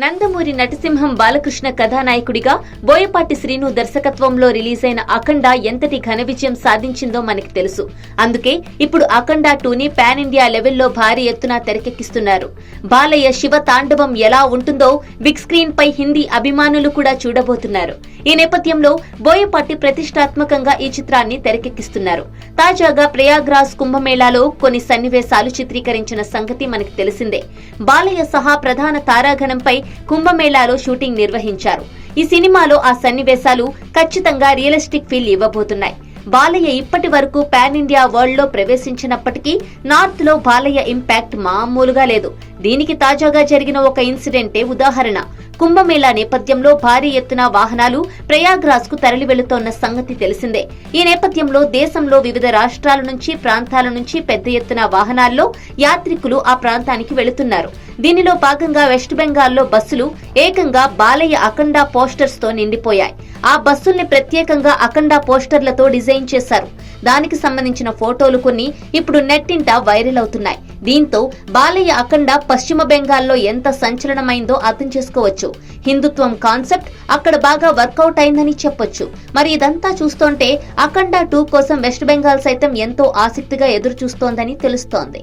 నందమూరి నటసింహం బాలకృష్ణ కథానాయకుడిగా బోయపాటి శ్రీను దర్శకత్వంలో అయిన అఖండ ఎంతటి ఘన విజయం సాధించిందో మనకి తెలుసు. అందుకే ఇప్పుడు అఖండ టూని పాన్ ఇండియా లెవెల్లో భారీ ఎత్తున తెరకెక్కిస్తున్నారు. బాలయ్య శివ తాండవం ఎలా ఉంటుందో బిగ్ స్క్రీన్ పై హిందీ అభిమానులు కూడా చూడబోతున్నారు. ఈ నేపథ్యంలో బోయపాటి ప్రతిష్టాత్మకంగా ఈ చిత్రాన్ని తెరకెక్కిస్తున్నారు. తాజాగా ప్రయాగ్రాజ్ కుంభమేళాలో కొన్ని సన్నివేశాలు చిత్రీకరించిన సంగతి మనకి తెలిసిందే. బాలయ్య సహా ప్రధాన తారాగణంపై కుంభమేళాలో షూటింగ్ నిర్వహించారు. ఈ సినిమాలో ఆ సన్నివేశాలు ఖచ్చితంగా రియలిస్టిక్ ఫీల్ ఇవ్వబోతున్నాయి. బాలయ్య ఇప్పటి వరకు పాన్ ఇండియా వరల్డ్లో ప్రవేశించినప్పటికీ నార్త్లో బాలయ్య ఇంపాక్ట్ మామూలుగా లేదు. దీనికి తాజాగా జరిగిన ఒక ఇన్సిడెంటే ఉదాహరణ. కుంభమేళా నేపథ్యంలో భారీ ఎత్తున వాహనాలు ప్రయాగ్రాజ్కు తరలి వెళుతోన్న సంగతి తెలిసిందే. ఈ నేపథ్యంలో దేశంలో వివిధ రాష్ట్రాల నుంచి ప్రాంతాల నుంచి పెద్ద ఎత్తున వాహనాల్లో యాత్రికులు ఆ ప్రాంతానికి వెళుతున్నారు. దీనిలో భాగంగా వెస్ట్ బెంగాల్లో బస్సులు ఏకంగా బాలయ్య అఖండ పోస్టర్స్తో నిండిపోయాయి. ఆ బస్సుల్ని ప్రత్యేకంగా అఖండ పోస్టర్లతో డిజైన్ చేశారు. దానికి సంబంధించిన ఫోటోలు కొన్ని ఇప్పుడు నెట్టింట వైరల్ అవుతున్నాయి. దీంతో బాలయ్య అఖండ పశ్చిమ బెంగాల్లో ఎంత సంచలనమైందో అర్థం చేసుకోవచ్చు. హిందుత్వం కాన్సెప్ట్ అక్కడ బాగా వర్కౌట్ అయిందని చెప్పొచ్చు. మరి ఇదంతా చూస్తుంటే అఖండ టూ కోసం వెస్ట్ బెంగాల్ సైతం ఎంతో ఆసక్తిగా ఎదురు చూస్తోందని తెలుస్తోంది.